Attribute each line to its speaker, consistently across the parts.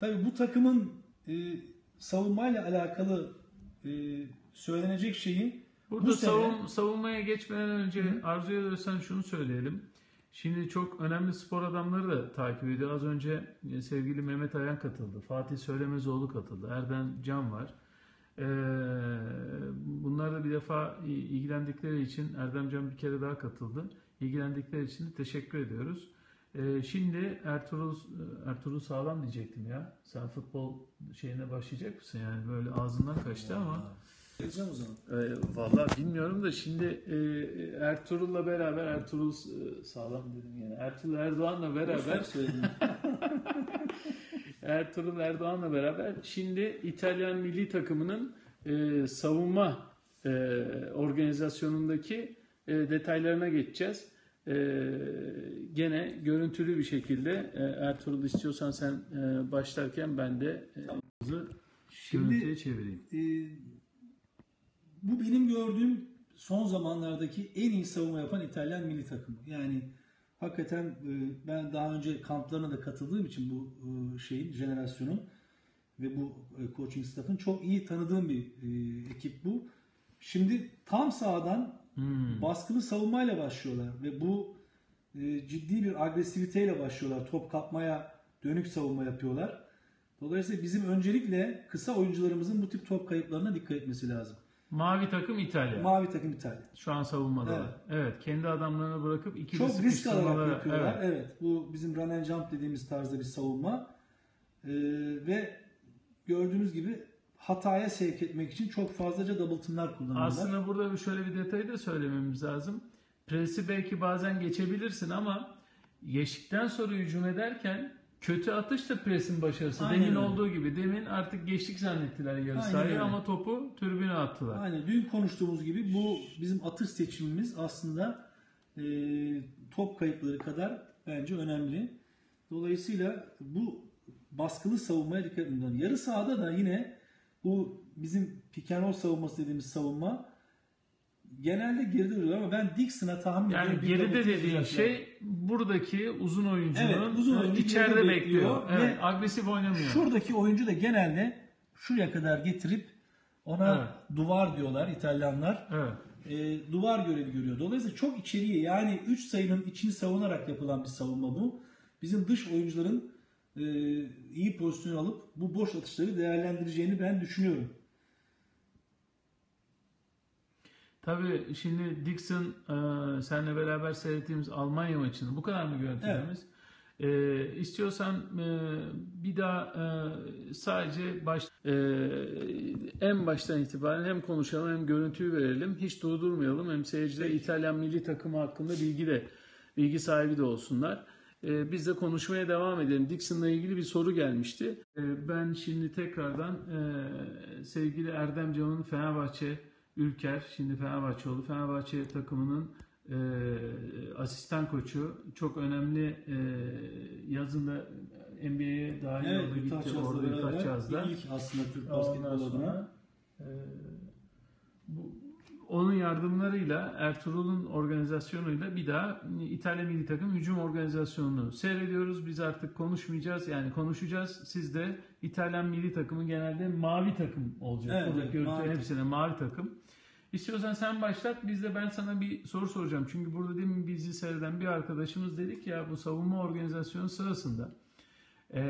Speaker 1: Tabii bu takımın e, savunmayla alakalı e, söylenecek şeyi
Speaker 2: Burada
Speaker 1: bu sene
Speaker 2: savun, savunmaya geçmeden önce Arzu'ya dönsen şunu söyleyelim. Şimdi çok önemli spor adamları da takip ediyor. Az önce e, sevgili Mehmet Ayan katıldı. Fatih Söylemezoğlu katıldı. Erdem Can var. Ee, bunlar da bir defa ilgilendikleri için Erdem Can bir kere daha katıldı. İlgilendikleri için teşekkür ediyoruz. Ee, şimdi Ertuğrul Ertuğrul Sağlam diyecektim ya. Sen futbol şeyine başlayacak mısın? Yani böyle ağzından kaçtı ama.
Speaker 1: Geleceğim o zaman.
Speaker 2: Ee, Vallahi bilmiyorum da şimdi e, Ertuğrul'la beraber Ertuğrul e, sağlam dedim yani Ertuğrul Erdoğan'la
Speaker 1: Beraber.
Speaker 2: Ertuğrul Erdoğan'la beraber şimdi İtalyan milli takımının e, savunma e, organizasyonundaki e, detaylarına geçeceğiz. E, gene görüntülü bir şekilde e, Ertuğrul istiyorsan sen e, başlarken ben de e,
Speaker 1: Şimdi-
Speaker 2: görüntüye çevireyim.
Speaker 1: E, bu benim gördüğüm son zamanlardaki en iyi savunma yapan İtalyan milli takımı. Yani hakikaten e, ben daha önce kamplarına da katıldığım için bu e, şeyin, jenerasyonun ve bu e, coaching staff'ın çok iyi tanıdığım bir e, ekip bu. Şimdi tam sağdan
Speaker 2: Hmm.
Speaker 1: baskılı savunmayla başlıyorlar ve bu e, ciddi bir agresiviteyle başlıyorlar. Top kapmaya dönük savunma yapıyorlar. Dolayısıyla bizim öncelikle kısa oyuncularımızın bu tip top kayıplarına dikkat etmesi lazım.
Speaker 2: Mavi takım İtalya.
Speaker 1: Mavi takım İtalya.
Speaker 2: Şu an savunmada.
Speaker 1: Evet.
Speaker 2: Evet. Kendi adamlarını bırakıp ikili
Speaker 1: Çok risk alarak yapıyorlar.
Speaker 2: Evet.
Speaker 1: Evet. Bu bizim run and jump dediğimiz tarzda bir savunma. E, ve gördüğünüz gibi hataya sevk etmek için çok fazlaca double team'ler kullanıyorlar.
Speaker 2: Aslında burada şöyle bir detayı da söylememiz lazım. Presi belki bazen geçebilirsin ama geçtikten sonra hücum ederken kötü atış da presin başarısı.
Speaker 1: Aynen
Speaker 2: Demin
Speaker 1: öyle.
Speaker 2: olduğu gibi. Demin artık geçtik zannettiler yarı sahayı ama topu tribüne attılar.
Speaker 1: Aynen dün konuştuğumuz gibi bu bizim atış seçimimiz aslında e, top kayıpları kadar bence önemli. Dolayısıyla bu baskılı savunmaya dikkat lazım. Yarı sahada da yine bu bizim pick and roll savunması dediğimiz savunma genelde geride duruyor ama ben Dixon'a tahmin
Speaker 2: Yani
Speaker 1: ediyorum. bir
Speaker 2: geride dediğin şey buradaki uzun oyuncunun
Speaker 1: Evet, uzun oyuncu
Speaker 2: içeride bekliyor.
Speaker 1: bekliyor
Speaker 2: Evet,
Speaker 1: ve
Speaker 2: agresif oynamıyor.
Speaker 1: Şuradaki oyuncu da genelde şuraya kadar getirip ona duvar diyorlar İtalyanlar.
Speaker 2: Evet.
Speaker 1: e, duvar görevi görüyor. Dolayısıyla çok içeriye yani 3 sayının içini savunarak yapılan bir savunma bu. Bizim dış oyuncuların e, iyi pozisyon alıp bu boş atışları değerlendireceğini ben düşünüyorum.
Speaker 2: Tabii şimdi Dixon e, seninle beraber seyrettiğimiz Almanya maçını bu kadar mı görüntülerimiz? E, istiyorsan e, bir daha e, sadece baş, e, en baştan itibaren hem konuşalım hem görüntüyü verelim. Hiç durdurmayalım. Hem seyirciler İtalyan milli takımı hakkında bilgi de bilgi sahibi de olsunlar. E, biz de konuşmaya devam edelim. Dixon'la ilgili bir soru gelmişti. E, ben şimdi tekrardan e, sevgili Erdem Can'ın Fenerbahçe Ülker, şimdi Fenerbahçe oldu. Fenerbahçe takımının e, asistan koçu. Çok önemli e, yazında NBA'ye dahil
Speaker 1: Evet,
Speaker 2: oldu. Gitti orada Utah Jazz'da.
Speaker 1: ilk aslında Türk basketbol adına.
Speaker 2: Onun yardımlarıyla Ertuğrul'un organizasyonuyla bir daha İtalya milli takım hücum organizasyonunu seyrediyoruz. Biz artık konuşmayacağız yani konuşacağız. Siz de İtalyan milli takımı genelde mavi takım olacak.
Speaker 1: Evet,
Speaker 2: Burada
Speaker 1: evet,
Speaker 2: görüntü
Speaker 1: mavi
Speaker 2: hepsine mavi takım. İstiyorsan sen başlat biz de ben sana bir soru soracağım. Çünkü burada demin bizi seyreden bir arkadaşımız dedik ya bu savunma organizasyonu sırasında e,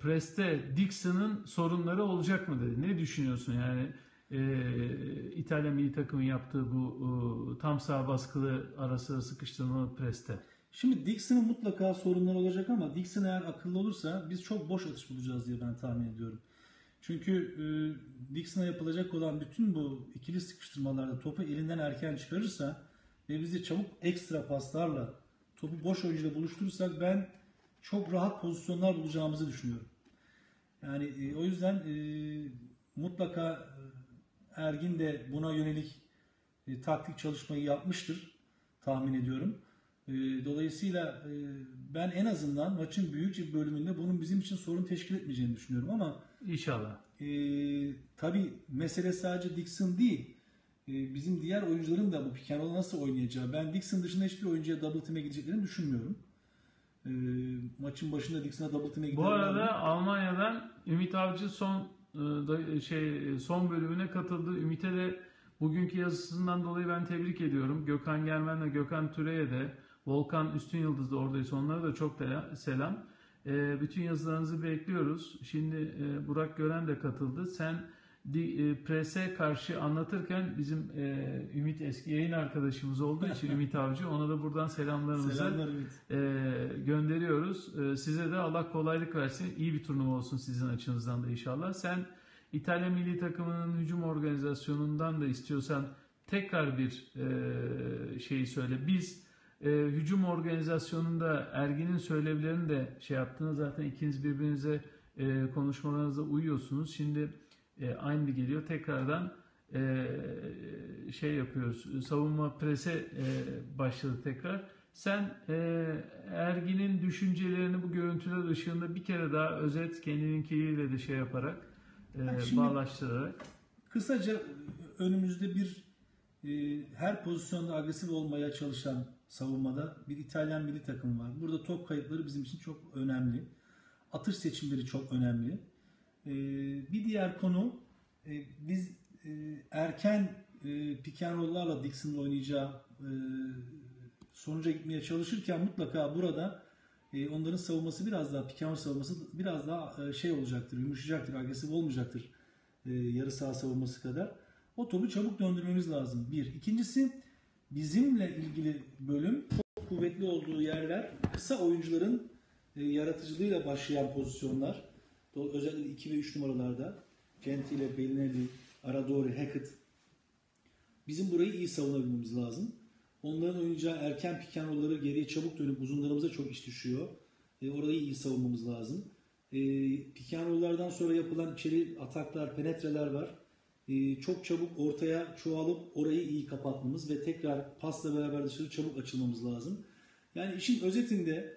Speaker 2: Preste Dixon'ın sorunları olacak mı dedi. Ne düşünüyorsun yani e, İtalya milli takımın yaptığı bu e, tam sağ baskılı arası sıkıştırma Preste?
Speaker 1: Şimdi Dixon'ın mutlaka sorunları olacak ama Dixon eğer akıllı olursa biz çok boş atış bulacağız diye ben tahmin ediyorum. Çünkü e, Dixon'a yapılacak olan bütün bu ikili sıkıştırmalarda topu elinden erken çıkarırsa ve bizi çabuk ekstra paslarla topu boş oyuncuyla buluşturursak ben çok rahat pozisyonlar bulacağımızı düşünüyorum. Yani e, o yüzden e, mutlaka e, Ergin de buna yönelik e, taktik çalışmayı yapmıştır tahmin ediyorum. E, dolayısıyla e, ben en azından maçın büyük bir bölümünde bunun bizim için sorun teşkil etmeyeceğini düşünüyorum ama
Speaker 2: İnşallah.
Speaker 1: e, tabii mesele sadece Dixon değil. E, bizim diğer oyuncuların da bu pick nasıl oynayacağı. Ben Dixon dışında hiçbir oyuncuya double team'e gideceklerini düşünmüyorum. E, maçın başında Dixon'a double team'e
Speaker 2: Bu arada. Almanya'dan Ümit Avcı son da- şey son bölümüne katıldı. Ümit'e de bugünkü yazısından dolayı ben tebrik ediyorum. Gökhan Germen'le Gökhan Türe'ye de Volkan Üstün Yıldız da oradaysa onlara da çok tela- selam. E, bütün yazılarınızı bekliyoruz. Şimdi e, Burak Gören de katıldı. Sen e, prese karşı anlatırken bizim e, Ümit eski yayın arkadaşımız olduğu için Ümit Avcı ona da buradan selamlarımızı
Speaker 1: Selamlar Ümit.
Speaker 2: e, gönderiyoruz. E, size de Allah kolaylık versin. İyi bir turnuva olsun sizin açınızdan da inşallah. Sen İtalya milli takımının hücum organizasyonundan da istiyorsan tekrar bir e, şeyi söyle. Biz e, hücum organizasyonunda Ergin'in söylevlerini de şey yaptınız. Zaten ikiniz birbirinize e, konuşmalarınıza uyuyorsunuz. Şimdi e, aynı geliyor. Tekrardan e, şey yapıyoruz. Savunma prese e, başladı tekrar. Sen e, Ergin'in düşüncelerini bu görüntüler ışığında bir kere daha özet kendininkiyle de şey yaparak e,
Speaker 1: şimdi-
Speaker 2: bağlaştırarak.
Speaker 1: Kısaca önümüzde bir e, her pozisyonda agresif olmaya çalışan savunmada bir İtalyan milli takım var. Burada top kayıpları bizim için çok önemli. Atış seçimleri çok önemli. E, bir diğer konu e, biz e, erken e, roll'larla Dixon'ın oynayacağı e, sonuca gitmeye çalışırken mutlaka burada e, onların savunması biraz daha roll savunması biraz daha e, şey olacaktır, yumuşayacaktır, agresif olmayacaktır e, yarı saha savunması kadar. O topu çabuk döndürmemiz lazım. Bir. İkincisi bizimle ilgili bölüm kuvvetli olduğu yerler kısa oyuncuların e, yaratıcılığıyla başlayan pozisyonlar. Özellikle 2 ve 3 numaralarda Gentile, Bellinelli, Aradori, Hackett. Bizim burayı iyi savunabilmemiz lazım. Onların oynayacağı erken pick and roll'ları geriye çabuk dönüp uzunlarımıza çok iş düşüyor. E, orayı iyi savunmamız lazım. E, pick and roll'lardan sonra yapılan içeri ataklar, penetreler var. E, çok çabuk ortaya çoğalıp orayı iyi kapatmamız ve tekrar pasla beraber dışarı çabuk açılmamız lazım. Yani işin özetinde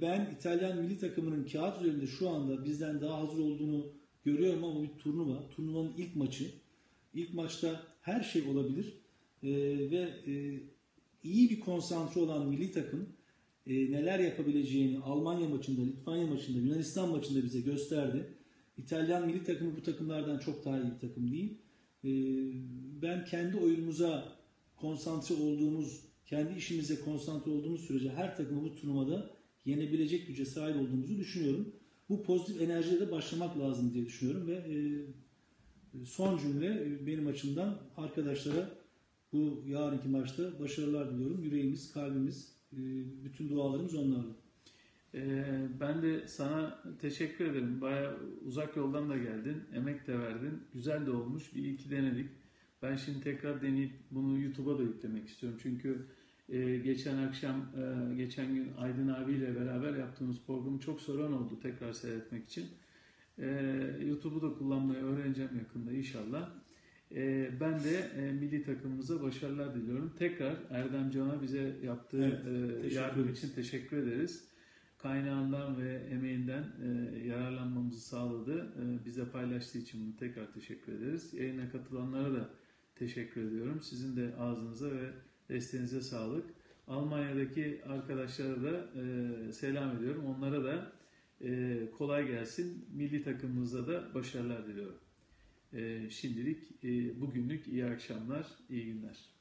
Speaker 1: ben İtalyan milli takımının kağıt üzerinde şu anda bizden daha hazır olduğunu görüyorum ama bu bir turnuva. Turnuvanın ilk maçı. İlk maçta her şey olabilir. E, ve e, iyi bir konsantre olan milli takım e, neler yapabileceğini Almanya maçında, Litvanya maçında, Yunanistan maçında bize gösterdi. İtalyan milli takımı bu takımlardan çok daha iyi bir takım değil. E, ben kendi oyunumuza konsantre olduğumuz, kendi işimize konsantre olduğumuz sürece her takımı bu turnuvada yenebilecek güce sahip olduğumuzu düşünüyorum. Bu pozitif enerjiyle de başlamak lazım diye düşünüyorum ve e, son cümle e, benim açımdan arkadaşlara bu yarınki maçta başarılar diliyorum. Yüreğimiz, kalbimiz, e, bütün dualarımız onlarla.
Speaker 2: Ee, ben de sana teşekkür ederim. Baya uzak yoldan da geldin. Emek de verdin. Güzel de olmuş. Bir iki denedik. Ben şimdi tekrar deneyip bunu YouTube'a da yüklemek istiyorum. Çünkü e, geçen akşam, e, geçen gün Aydın abiyle beraber yaptığımız programı çok soran oldu tekrar seyretmek için. E, YouTube'u da kullanmayı öğreneceğim yakında inşallah. E, ben de e, milli takımımıza başarılar diliyorum. Tekrar Erdem Can'a bize yaptığı
Speaker 1: Evet,
Speaker 2: e, yardım için teşekkür ederiz kaynağından ve emeğinden e, yararlanmamızı sağladı. E, bize paylaştığı için bunu tekrar teşekkür ederiz. Yayına katılanlara da teşekkür ediyorum. Sizin de ağzınıza ve desteğinize sağlık. Almanya'daki arkadaşlara da e, selam ediyorum. Onlara da e, kolay gelsin. Milli takımımıza da başarılar diliyorum. E, şimdilik e, bugünlük iyi akşamlar, iyi günler.